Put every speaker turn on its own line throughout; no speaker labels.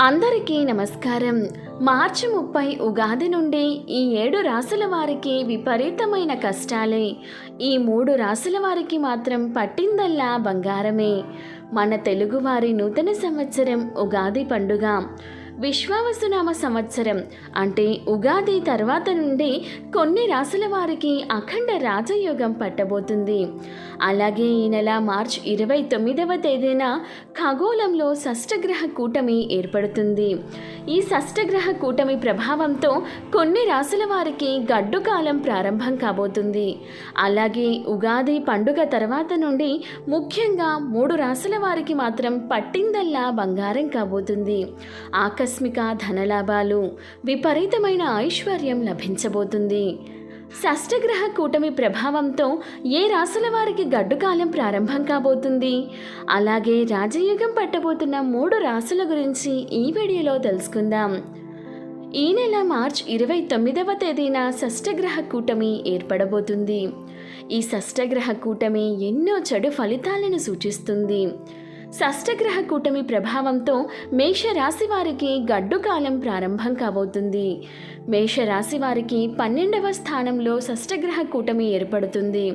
అందరికీ నమస్కారం. మార్చి ముప్పై ఉగాది నుండి ఈ ఏడు రాసుల వారికి విపరీతమైన కష్టాలే. ఈ మూడు రాసుల వారికి మాత్రం పట్టిందల్లా బంగారమే. మన తెలుగువారి నూతన సంవత్సరం ఉగాది పండుగ. విశ్వావసునామ సంవత్సరం. అంటే ఉగాది తర్వాత నుండి కొన్ని రాసుల వారికి అఖండ రాజయోగం పట్టబోతుంది. అలాగే ఈ నెల మార్చ్ ఇరవై తొమ్మిదవ తేదీన ఖగోళంలో షష్టగ్రహ కూటమి ఏర్పడుతుంది. ఈ షష్టగ్రహ కూటమి ప్రభావంతో కొన్ని రాసుల వారికి గడ్డు కాలం ప్రారంభం కాబోతుంది. అలాగే ఉగాది పండుగ తర్వాత నుండి ముఖ్యంగా మూడు రాసుల వారికి మాత్రం పట్టిందల్లా బంగారం కాబోతుంది. ఆకస్మిక ధనలాభాలు విపరీతమైన ఐశ్వర్యం లభించబోతుంది. షష్టగ్రహ కూటమి ప్రభావంతో ఏ రాసుల వారికి గడ్డుకాలం ప్రారంభం కాబోతుంది? అలాగే రాజయుగం పట్టబోతున్న మూడు రాసుల గురించి ఈ వీడియోలో తెలుసుకుందాం. ఈ నెల మార్చ్ ఇరవై తొమ్మిదవ తేదీన షష్టగ్రహ కూటమి ఏర్పడబోతుంది. ఈ షష్టగ్రహ కూటమి ఎన్నో చెడు ఫలితాలను సూచిస్తుంది. షష్టగ్రహ కూటమి ప్రభావంతో మేషరాశి వారికి గడ్డు కాలం ప్రారంభం కాబోతుంది. మేషరాశి వారికి పన్నెండవ స్థానంలో షష్టగ్రహ కూటమి ఏర్పడుతుంది.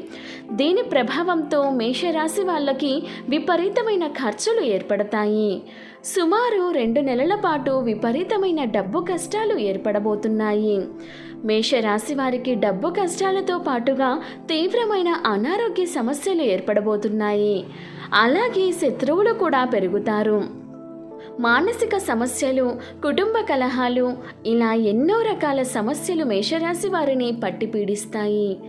దీని ప్రభావంతో మేషరాశి వాళ్ళకి విపరీతమైన ఖర్చులు ఏర్పడతాయి. సుమారు రెండు నెలల పాటు విపరీతమైన డబ్బు కష్టాలు ఏర్పడబోతున్నాయి. మేషరాశి వారికి డబ్బు కష్టాలతో పాటుగా తీవ్రమైన అనారోగ్య సమస్యలు ఏర్పడబోతున్నాయి. అలాగే శత్రువులు కూడా పెరుగుతారు. మానసిక సమస్యలు కుటుంబ కలహాలు ఇలా ఎన్నో రకాల సమస్యలు మేషరాశి వారిని పట్టి పీడిస్తాయి.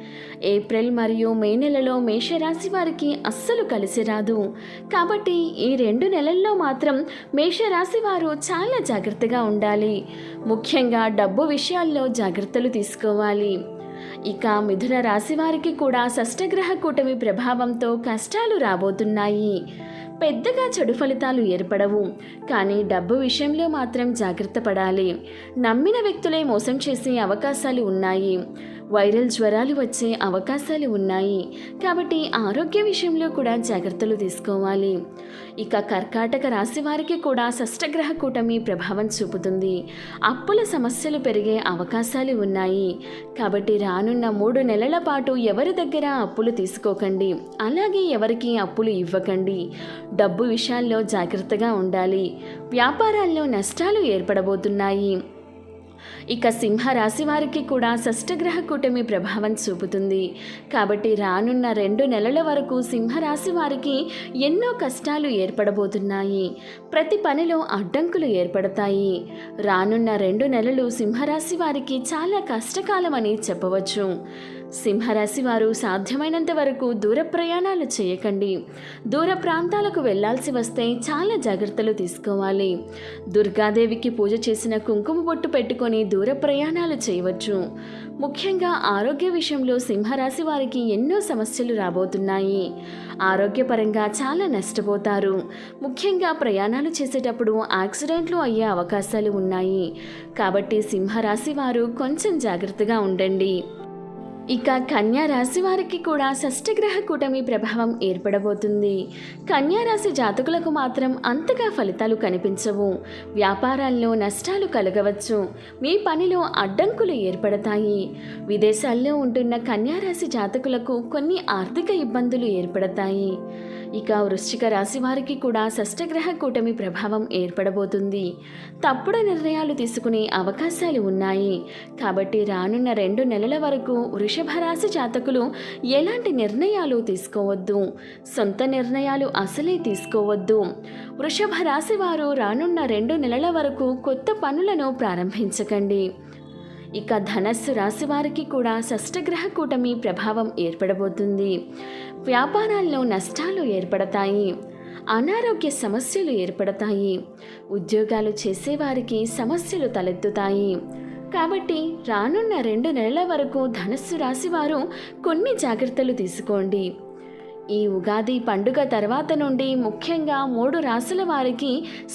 ఏప్రిల్ మరియు మే నెలలో మేషరాశి వారికి అస్సలు కలిసి రాదు. కాబట్టి ఈ రెండు నెలల్లో మాత్రం మేషరాశి వారు చాలా జాగ్రత్తగా ఉండాలి. ముఖ్యంగా డబ్బు విషయాల్లో జాగ్రత్తలు తీసుకోవాలి. ఇక మిథున రాశి వారికి కూడా షష్టగ్రహ కూటమి ప్రభావంతో కష్టాలు రాబోతున్నాయి. పెద్దగా చెడు ఫలితాలు ఏర్పడవు. కానీ డబ్బు విషయంలో మాత్రం జాగ్రత్త పడాలి. నమ్మిన వ్యక్తులే మోసం చేసే అవకాశాలు ఉన్నాయి. వైరల్ జ్వరాలు వచ్చే అవకాశాలు ఉన్నాయి. కాబట్టి ఆరోగ్య విషయంలో కూడా జాగ్రత్తలు తీసుకోవాలి. ఇక కర్కాటక రాశి వారికి కూడా షష్టగ్రహ కూటమి ప్రభావం చూపుతుంది. అప్పుల సమస్యలు పెరిగే అవకాశాలు ఉన్నాయి. కాబట్టి రానున్న మూడు నెలల పాటు ఎవరి దగ్గర అప్పులు తీసుకోకండి. అలాగే ఎవరికి అప్పులు ఇవ్వకండి. డబ్బు విషయాల్లో జాగ్రత్తగా ఉండాలి. వ్యాపారాల్లో నష్టాలు ఏర్పడబోతున్నాయి. ఇక సింహ రాశి వారికి కూడా షష్టగ్రహ కూటమి ప్రభావం చూపుతుంది. కాబట్టి రానున్న రెండు నెలల వరకు సింహరాశి వారికి ఎన్నో కష్టాలు ఏర్పడబోతున్నాయి. ప్రతి పనిలో అడ్డంకులు ఏర్పడతాయి. రానున్న రెండు నెలలు సింహరాశి వారికి చాలా కష్టకాలం అని చెప్పవచ్చు. సింహరాశి వారు సాధ్యమైనంత వరకు దూర ప్రయాణాలు చేయకండి. దూర ప్రాంతాలకు వెళ్ళాల్సి వస్తే చాలా జాగ్రత్తలు తీసుకోవాలి. దుర్గాదేవికి పూజ చేసిన కుంకుమ బొట్టు పెట్టుకొని దూర ప్రయాణాలు చేయవచ్చు. ముఖ్యంగా ఆరోగ్య విషయంలో సింహరాశి వారికి ఎన్నో సమస్యలు రాబోతున్నాయి. ఆరోగ్యపరంగా చాలా నష్టపోతారు. ముఖ్యంగా ప్రయాణాలు చేసేటప్పుడు యాక్సిడెంట్లు అయ్యే అవకాశాలు ఉన్నాయి. కాబట్టి సింహరాశి వారు కొంచెం జాగ్రత్తగా ఉండండి. ఇక కన్యా రాశి వారికి కూడా షష్టగ్రహ కూటమి ప్రభావం ఏర్పడబోతుంది. కన్యా రాశి జాతకులకు మాత్రం అంతగా ఫలితాలు కనిపించవు. వ్యాపారాల్లో నష్టాలు కలగవచ్చు. మీ పనిలో అడ్డంకులు ఏర్పడతాయి. విదేశాల్లో ఉంటున్న కన్యా రాశి జాతకులకు కొన్ని ఆర్థిక ఇబ్బందులు ఏర్పడతాయి. ఇక వృశ్చిక రాశి వారికి కూడా షష్టగ్రహ కూటమి ప్రభావం ఏర్పడబోతుంది. తప్పుడు నిర్ణయాలు తీసుకునే అవకాశాలు ఉన్నాయి. కాబట్టి రానున్న రెండు నెలల వరకు వృష్ వృషభరాశి జాతకులు ఎలాంటి నిర్ణయాలు తీసుకోవద్దు? సొంత నిర్ణయాలు అసలే తీసుకోవద్దు. వృషభ రాశి వారు రానున్న రెండు నెలల వరకు కొత్త పనులను ప్రారంభించకండి. ఇక ధనస్సు రాశి వారికి కూడా షష్టగ్రహ కూటమి ప్రభావం ఏర్పడబోతుంది. వ్యాపారాల్లో నష్టాలు ఏర్పడతాయి. అనారోగ్య సమస్యలు ఏర్పడతాయి. ఉద్యోగాలు చేసేవారికి సమస్యలు తలెత్తుతాయి. కాబట్టి రానున్న రెండు నెలల వరకు ధనస్సు రాశి వారు కొన్ని జాగ్రత్తలు తీసుకోండి. ఈ ఉగాది పండుగ తర్వాత నుండి ముఖ్యంగా మూడు రాసుల వారికి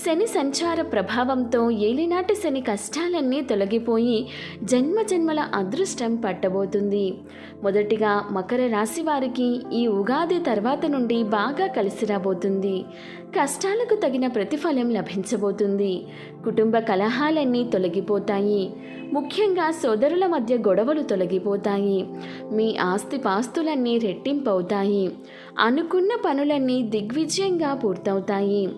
శని సంచార ప్రభావంతో ఏలినాటి శని కష్టాలన్నీ తొలగిపోయి జన్మ జన్మల అదృష్టం పట్టబోతుంది. మొదటిగా మకర రాశి వారికి ఈ ఉగాది తర్వాత నుండి బాగా కలిసి రాబోతుంది. కష్టాలకు తగిన ప్రతిఫలం లభించబోతుంది. కుటుంబ కలహాలన్నీ తొలగిపోతాయి. ముఖ్యంగా సోదరుల మధ్య గొడవలు తొలగిపోతాయి. మీ ఆస్తిపాస్తులన్నీ రెట్టింపవుతాయి. అనుకున్న పనులన్నీ దిగ్విజయంగా పూర్తవుతాయి.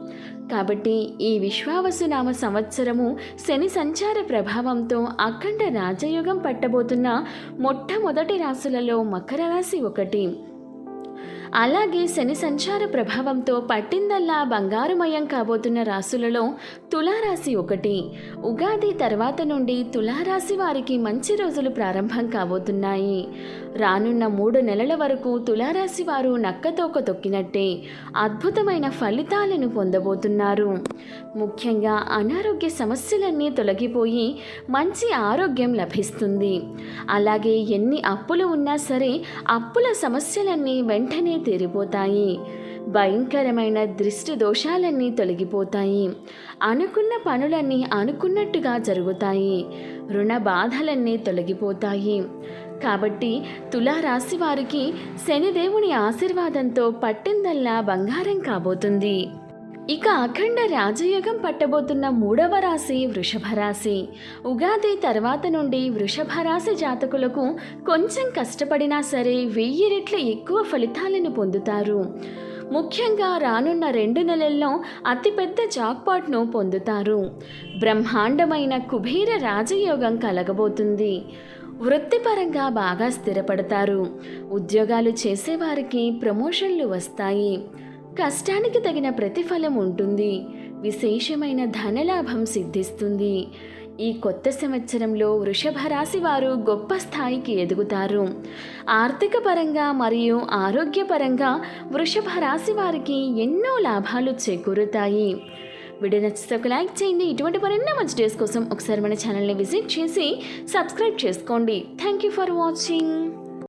కాబట్టి ఈ విశ్వావసునామ సంవత్సరము శని సంచార ప్రభావంతో అఖండ రాజయోగం పట్టబోతున్న మొట్టమొదటి రాశులలో మకర రాశి ఒకటి. అలాగే శని సంచార ప్రభావంతో పట్టిందల్లా బంగారుమయం కాబోతున్న రాశులలో తులారాశి ఒకటి. ఉగాది తర్వాత నుండి తులారాశి వారికి మంచి రోజులు ప్రారంభం కాబోతున్నాయి. రానున్న మూడు నెలల వరకు తులారాశి వారు నక్కతోక తొక్కినట్టే అద్భుతమైన ఫలితాలను పొందబోతున్నారు. ముఖ్యంగా అనారోగ్య సమస్యలన్నీ తొలగిపోయి మంచి ఆరోగ్యం లభిస్తుంది. అలాగే ఎన్ని అప్పులు ఉన్నా సరే అప్పుల సమస్యలన్నీ వెంటనే తీరిపోతాయి. భయంకరమైన దృష్టి దోషాలన్నీ తొలగిపోతాయి. అనుకున్న పనులన్నీ అనుకున్నట్టుగా జరుగుతాయి. రుణ బాధలన్నీ తొలగిపోతాయి. కాబట్టి తులారాశి వారికి శనిదేవుని ఆశీర్వాదంతో పట్టిందల్లా బంగారం కాబోతుంది. ఇక అఖండ రాజయోగం పట్టబోతున్న మూడవ రాశి వృషభ రాశి. ఉగాది తర్వాత నుండి వృషభ రాశి జాతకులకు కొంచెం కష్టపడినా సరే వెయ్యి రెట్లు ఎక్కువ ఫలితాలను పొందుతారు. ముఖ్యంగా రానున్న రెండు నెలల్లో అతిపెద్ద జాక్పాట్ను పొందుతారు. బ్రహ్మాండమైన కుబీర రాజయోగం కలగబోతుంది. వృత్తిపరంగా బాగా స్థిరపడతారు. ఉద్యోగాలు చేసేవారికి ప్రమోషన్లు వస్తాయి. కష్టానికి తగిన ప్రతిఫలం ఉంటుంది. విశేషమైన ధనలాభం సిద్ధిస్తుంది. ఈ కొత్త సంవత్సరంలో వృషభ రాశి వారు గొప్ప స్థాయికి ఎదుగుతారు. ఆర్థిక పరంగా మరియు ఆరోగ్యపరంగా వృషభ రాశి వారికి ఎన్నో లాభాలు చేకూరుతాయి. వీడియో నచ్చితే ఒక లైక్ చేయండి. ఇటువంటి మరెన్నో మంచి డేస్ కోసం ఒకసారి మన ఛానల్ని విజిట్ చేసి సబ్స్క్రైబ్ చేసుకోండి. Thank you for watching.